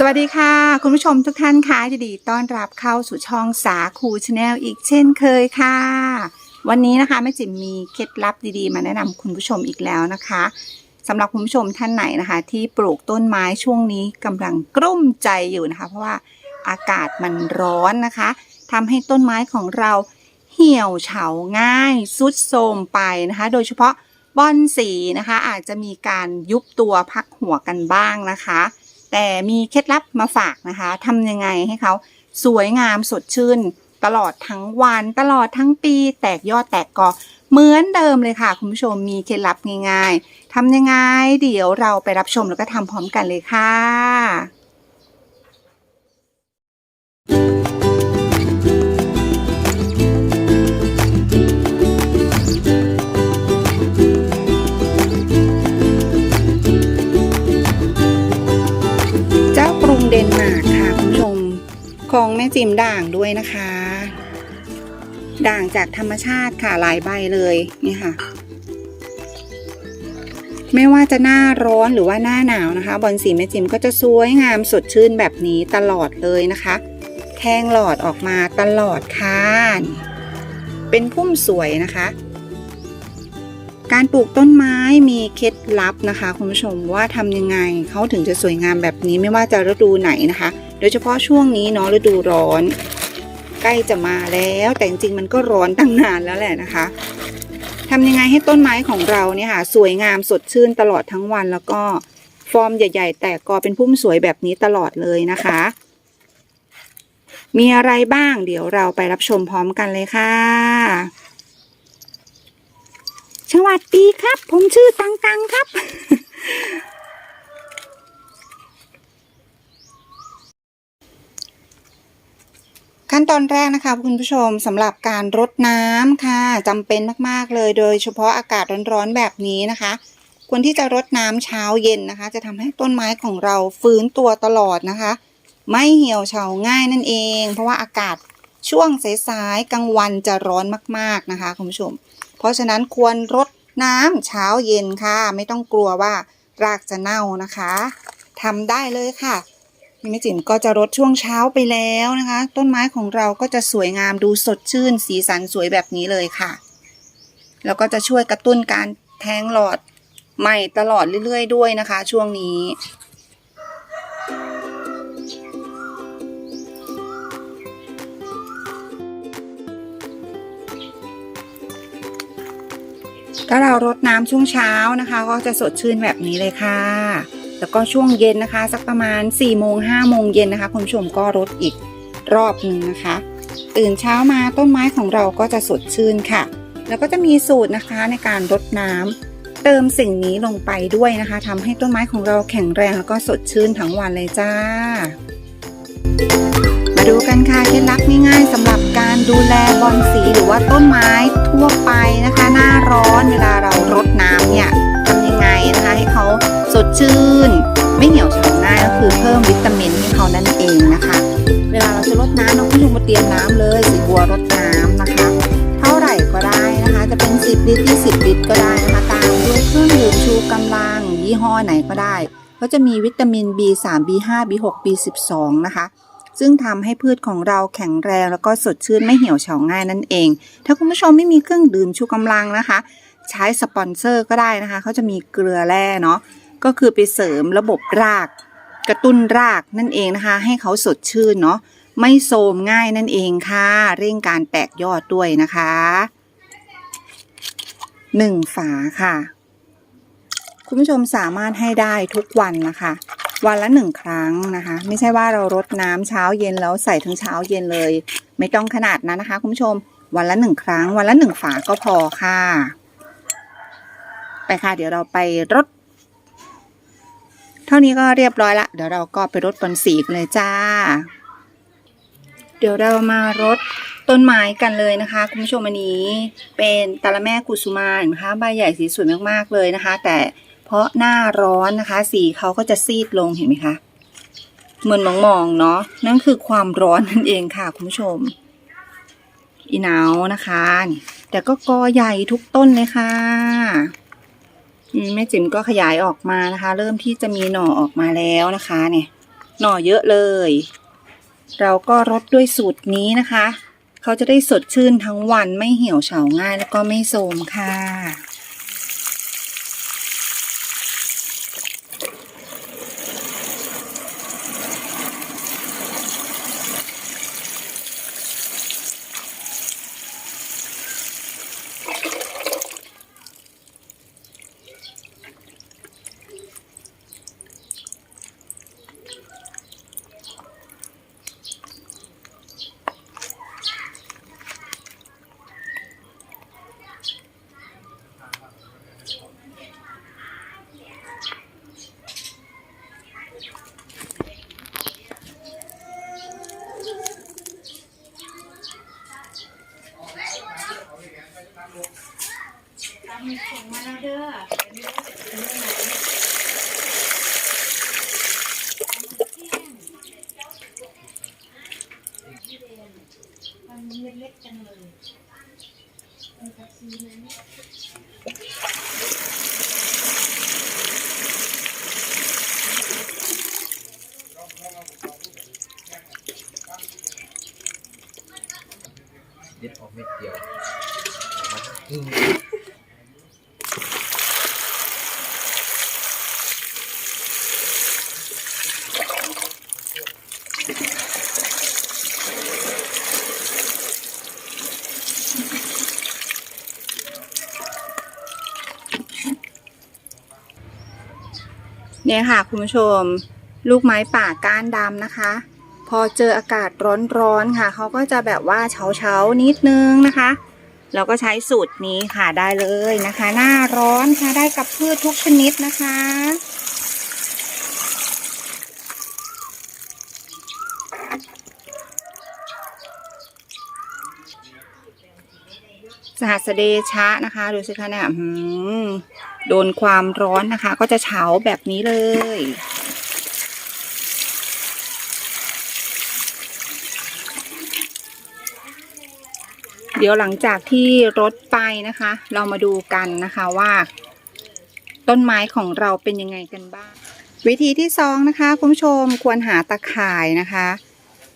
สวัสดีค่ะ คุณผู้ชมทุกท่านค่ะยินดีต้อนรับเข้าสู่ช่องสาคูชาแนลอีกเช่นเคยค่ะ วันนี้นะคะแม่จิ๋มมีเคล็ดลับดีๆ มาแนะนำคุณผู้ชมอีกแล้วนะคะสำหรับคุณผู้ชมท่านไหนนะคะ ที่ปลูกต้นไม้ช่วงนี้กำลังกลุ้มใจอยู่นะคะ เพราะว่าอากาศมันร้อนนะคะทำให้ต้นไม้ของเราเหี่ยวเฉาง่ายสุดโทมไปนะคะ โดยเฉพาะบอนสีนะคะ อาจจะมีการยุบตัวพักหัวกันบ้างนะคะ แต่มีเคล็ดลับมาฝากนะคะทำยังไงให้เขาสวยงามสดชื่น ตลอดทั้งวันตลอดทั้งปี แตกยอดแตกกอเหมือนเดิมเลยค่ะ คุณผู้ชมมีเคล็ดลับง่ายๆทำยังไงเดี๋ยวเราไปรับชมแล้วก็ทำพร้อมกันเลยค่ะ จิมด่างด้วยนะคะ ด่างจากธรรมชาติค่ะหลายใบเลยนี่ค่ะ ไม่ว่าจะหน้าร้อนหรือว่าหน้าหนาวนะคะ บอลสีแม่จิมก็จะสวยงามสดชื่นแบบนี้ตลอดเลยนะคะ แทงหลอดออกมาตลอดค่ะนี่เป็นพุ่มสวยนะคะ การปลูกต้นไม้มีเคล็ดลับนะคะ คุณผู้ชมว่าทำยังไงเขาถึงจะสวยงามแบบนี้ไม่ว่าจะฤดูไหนนะคะ โดยเฉพาะช่วงนี้เนาะฤดูร้อน ใกล้จะมาแล้วแต่จริงๆมันก็ร้อนตั้งนานแล้วแหละนะคะทำยังไงให้ต้นไม้ของเราเนี่ยค่ะสวยงามสดชื่นตลอดทั้งวันแล้วก็ฟอร์มใหญ่ ๆ แตกกอเป็นพุ่มสวยแบบนี้ตลอดเลยนะคะ มีอะไรบ้างเดี๋ยวเราไปรับชมพร้อมกันเลยค่ะ สวัสดีครับ ผมชื่อตังตังครับ ขั้นตอนแรกนะคะคุณผู้ชมสำหรับการรดน้ำค่ะจำเป็นมาก ๆ เลยโดยเฉพาะอากาศร้อน ๆ แบบนี้นะคะ ควรที่จะรดน้ำเช้าเย็นนะคะ จะทำให้ต้นไม้ของเราฟื้นตัวตลอดนะคะ ไม่เหี่ยวเฉาง่ายนั่นเอง เพราะว่าอากาศช่วงสายๆกลางวันจะร้อนมาก ๆนะคะคุณผู้ชม เพราะฉะนั้นควรรดน้ำเช้าเย็นค่ะ ไม่ต้องกลัวว่ารากจะเน่านะคะทำได้เลยค่ะแม่จิ๋มก็จะรดช่วงเช้าไปแล้วนะคะ ต้นไม้ของเราก็จะสวยงามดูสดชื่น สีสันสวยแบบนี้เลยค่ะ แล้วก็จะช่วยกระตุ้นการแทงหลอดใหม่ตลอดเรื่อยๆ ด้วยนะคะ ช่วงนี้ ถ้าเรารดน้ำช่วงเช้านะคะ ก็จะสดชื่นแบบนี้เลยค่ะ แล้วก็ช่วงเย็นนะคะ สักประมาณ4ี่โมงห้าโมงเย็นนะคะ คุณผู้ชมก็รดอีกรอบหนึ่งนะคะ ตื่นเช้ามาต้นไม้ของเราก็จะสดชื่นค่ะ แล้วก็จะมีสูตรนะคะในการรดน้ำเติมสิ่งนี้ลงไปด้วยนะคะทำให้ต้นไม้ของเราแข็งแรงแล้วก็สดชื่นทั้งวันเลยจ้ามา ดูกันค่ะเคล็ดลับง่ายๆสำหรับการดูแลบอนสีหรือว่าต้นไม้ทั่วไปนะคะ หน้าร้อนเวลาเรารดน้ำเนี่ยทำยังไงนะคะให้เขาสดชื่น ไม่เหี่ยวเฉาง่ายก็คือเพิ่มวิตามินให้เขานั่นเองนะคะ เวลาเราจะรดน้ำน้องผู้ชมมาเตรียมน้ำเลยสีบัวรดน้ำนะคะ เท่าไหร่ก็ได้นะคะ จะเป็น 10ลิตร20ลิตรก็ได้นะคะตามด้วยเครื่องดื่มชูกำลังยี่ห้อไหนก็ได้ก็จะมีวิตามิน B3 B5 B6 B12 นะคะ ซึ่งทำให้พืชของเราแข็งแรงแล้วก็สดชื่นไม่เหี่ยวเฉาง่ายนั่นเอง ถ้าคุณผู้ชมไม่มีเครื่องดื่มชูกำลังนะคะ ใช้สปอนเซอร์ก็ได้นะคะเขาจะมีเกลือแร่เนาะก็คือไปเสริมระบบราก กระตุ้นรากนั่นเองนะคะ ให้เขาสดชื่นเนาะไม่โทมง่ายนั่นเองค่ะ เร่งการแตกยอดด้วยนะคะหนึ่งฝาค่ะ คุณผู้ชมสามารถให้ได้ทุกวันนะคะ วันละหนึ่งครั้งนะคะ ไม่ใช่ว่าเรารดน้ำเช้าเย็นแล้วใส่ทั้งเช้าเย็นเลย ไม่ต้องขนาดนั้นนะคะ คุณผู้ชมวันละหนึ่งครั้ง วันละหนึ่งฝาก็พอค่ะ ไปค่ะ เดี๋ยวเราไปรด เท่านี้ก็เรียบร้อยละ เดี๋ยวเราก็ไปรดบนสีกันเลยจ้า เดี๋ยวเรามารดต้นไม้กันเลยนะคะ คุณผู้ชมอันนี้เป็นตะละแม่กุสุมาเห็นะคะใบใหญ่สีสวยมากๆเลยนะคะ แต่ เพราะหน้าร้อนนะคะ สีเขาก็จะซีดลงเห็นไหมคะเหมือนมองๆเนาะนั่นคือความร้อนนั่นเองค่ะคุณผู้ชม อีหนาวนะคะนี่แต่ก็กอใหญ่ทุกต้นเลยค่ะแม่จิ๋มก็ขยายออกมานะคะ เริ่มที่จะมีหน่อออกมาแล้วนะคะ เนี่ย หน่อเยอะเลย เราก็รดด้วยสูตรนี้นะคะ เขาจะได้สดชื่นทั้งวันไม่เหี่ยวเฉาง่ายแล้วก็ไม่โทรมค่ะ Amen. เนี่ยค่ะคุณผู้ชม ลูกไม้ป่าก้านดำนะคะ พอเจออากาศร้อนๆค่ะเขาก็จะแบบว่าเฉาๆนิดนึงนะคะ เราก็ใช้สูตรนี้ค่ะได้เลยนะคะ หน้าร้อนค่ะได้กับพืชทุกชนิดนะคะ สหัสเดชะนะคะดูสิคะเนี่ยโดนความร้อนนะคะ ก็จะเฉาแบบนี้เลย เดี๋ยวหลังจากที่รดไปนะคะ เรามาดูกันนะคะว่า ต้นไม้ของเราเป็นยังไงกันบ้าง วิธีที่สองนะคะคุณผู้ชมควรหาตะข่ายนะคะ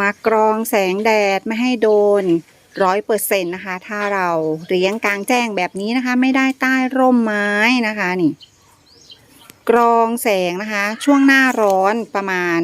มากรองแสงแดดไม่ให้โดน ร้อยเปอร์เซ็นต์นะคะ ถ้าเราเลี้ยงกลางแจ้งแบบนี้นะคะ ไม่ได้ใต้ร่มไม้นะคะนี่ กรองแสงนะคะ ช่วงหน้าร้อนประมาณ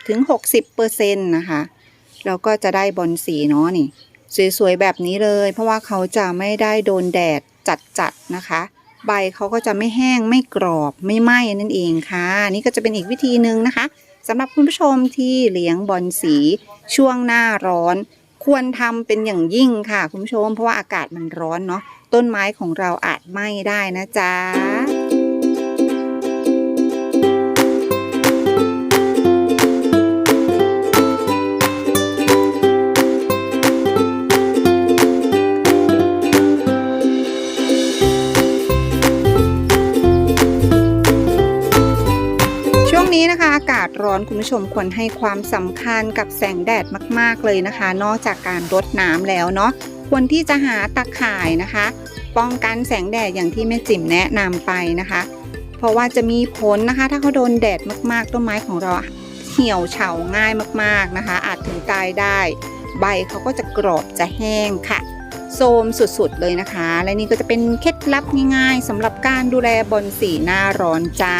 50-60%เปอร์เซ็นต์นะคะแล้วก็จะได้บอลสีเนาะนี่ สวยๆแบบนี้เลย เพราะว่าเขาจะไม่ได้โดนแดดจัดๆนะคะ ใบเขาก็จะไม่แห้งไม่กรอบไม่ไหม้นั่นเองค่ะ นี่ก็จะเป็นอีกวิธีหนึ่งนะคะสำหรับคุณผู้ชมที่เลี้ยงบอลสีช่วงหน้าร้อน ควรทำเป็นอย่างยิ่งค่ะ คุณผู้ชม เพราะว่าอากาศมันร้อนเนาะต้นไม้ของเราอาจไหม้ได้นะจ๊ะ นี้นะคะ อากาศร้อนคุณผู้ชมควรให้ความสำคัญกับแสงแดดมาก ๆ เลยนะคะ นอกจากการรดน้ำแล้วเนาะควรที่จะหาตะข่ายนะคะ ป้องกันแสงแดดอย่างที่แม่จิ๋มแนะนำไปนะคะ เพราะว่าจะมีผลนะคะ ถ้าเขาโดนแดดมากๆต้นไม้ของเราเหี่ยวเฉาง่ายมากๆนะคะ อาจถึงตายได้ ใบเขาก็จะกรอบจะแห้งค่ะโทรมสุดๆเลยนะคะ และนี่ก็จะเป็นเคล็ดลับง่ายๆสำหรับการดูแลบอนสีหน้าร้อนจ้า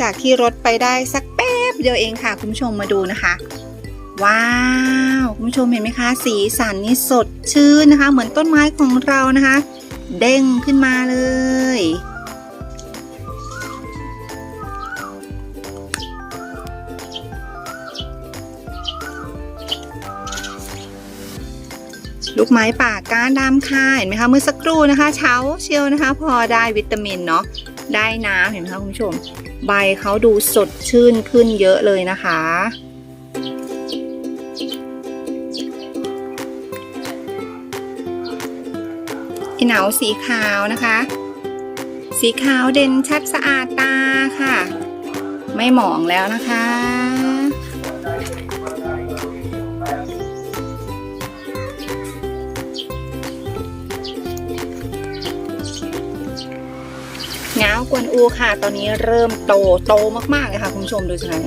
จากที่รดไปได้สักแป๊บเดียวเองค่ะ คุณผู้ชมมาดูนะคะ ว้าว คุณผู้ชมเห็นไหมคะ สีสันนี่สดชื่นนะคะ เหมือนต้นไม้ของเรานะคะ เด้งขึ้นมาเลย ลูกไม้ป่าก้านดำค่ะเห็นไหมคะเมื่อสักครู่นะคะ เช้าเชียวนะคะ พอได้วิตามินเนาะได้น้ำเห็นไหมคะคุณผู้ชม ใบเขาดูสดชื่นขึ้นเยอะเลยนะคะ อีเหนาสีขาวนะคะ สีขาวเด่นชัดสะอาดตาค่ะ ไม่หมองแล้วนะคะ กวนอูค่ะ ตอนนี้เริ่มโตโตมากๆเลยค่ะคุณผู้ชมดูสิคะ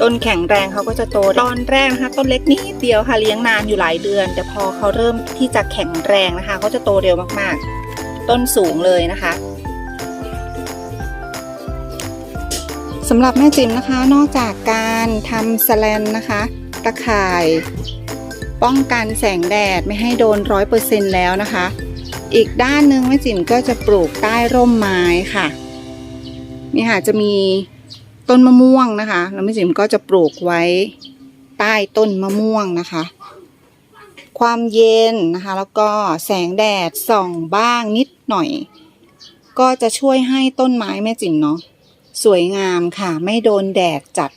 ต้นแข็งแรงเขาก็จะโตตอนแรกนะคะต้นเล็กนิดเดียวค่ะเลี้ยงนานอยู่หลายเดือน แต่พอเขาเริ่มที่จะแข็งแรงนะคะเขาจะโตเร็วมากๆ ต้นสูงเลยนะคะสำหรับแม่จิ๋มนะคะ นอกจากการทำสแลนนะคะ ตะข่าย ป้องกันแสงแดดไม่ให้โดนร้อยเปอร์เซ็นแล้วนะคะ อีกด้านหนึ่งแม่จิ๋มก็จะปลูกใต้ร่มไม้ค่ะนี่ค่ะจะมีต้นมะม่วงนะคะแล้วแม่จิ๋มก็จะปลูกไว้ใต้ต้นมะม่วงนะคะ ความเย็นนะคะ แล้วก็แสงแดดส่องบ้างนิดหน่อย ก็จะช่วยให้ต้นไม้แม่จิ๋มเนาะสวยงามค่ะ ไม่โดนแดดจัด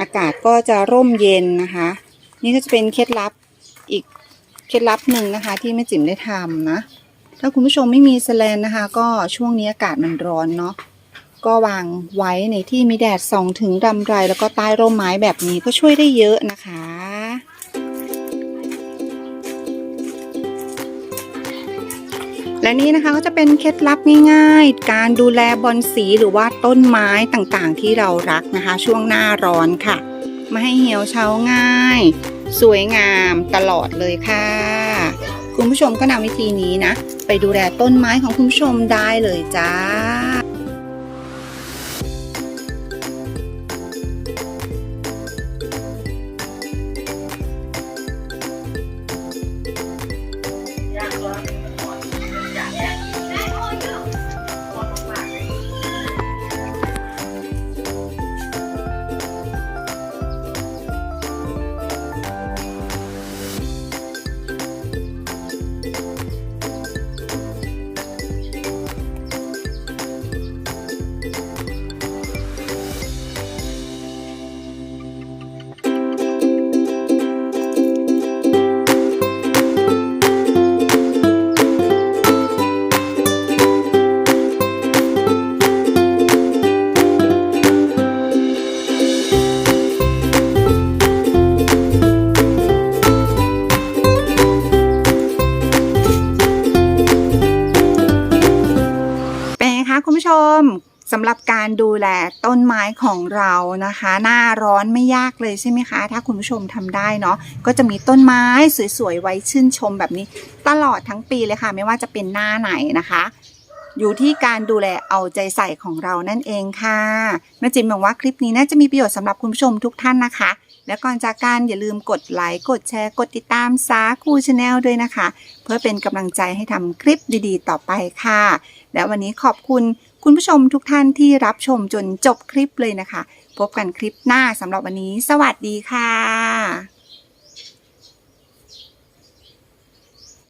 อากาศก็จะร่มเย็นนะคะ นี่ก็จะเป็นเคล็ดลับอีกเคล็ดลับหนึ่งนะคะ ที่แม่จิ๋มได้ทำนะ ถ้าคุณผู้ชมไม่มีแสแลนนะคะ ก็ช่วงนี้อากาศมันร้อนเนาะก็วางไว้ในที่มีแดดส่องถึงรำไร แล้วก็ใต้ร่มไม้แบบนี้ก็ช่วยได้เยอะนะคะและนี่นะคะก็จะเป็นเคล็ดลับง่ายๆ การดูแลบอนสีหรือว่าต้นไม้ต่างๆ ที่เรารักนะคะ ช่วงหน้าร้อนค่ะ ไม่ให้เหี่ยวเฉาง่าย สวยงามตลอดเลยค่ะ คุณผู้ชมก็นำวิธีนี้นะ ไปดูแลต้นไม้ของคุณผู้ชมได้เลยจ้า มสำหรับการดูแลต้นไม้ของเรานะคะ หน้าร้อนไม่ยากเลยใช่ไหมคะ ถ้าคุณผู้ชมทำได้เนาะก็จะมีต้นไม้สวยๆไว้ชื่นชมแบบนี้ ตลอดทั้งปีเลยค่ะ ไม่ว่าจะเป็นหน้าไหนนะคะ อยู่ที่การดูแลเอาใจใส่ของเรานั่นเองค่ะแม่จิมหวังว่าคลิปนี้น่าจะมีประโยชน์สำหรับคุณผู้ชมทุกท่านนะคะและก่อนจากการอย่าลืมกดไลค์กดแชร์ กดติดตามสาคูชาแนลด้วยนะคะ เพื่อเป็นกำลังใจให้ทำคลิปดีๆ ต่อไปค่ะ และวันนี้ขอบคุณ คุณผู้ชมทุกท่านที่รับชมจนจบคลิปเลยนะคะ พบกันคลิปหน้าสำหรับวันนี้ สวัสดีค่ะ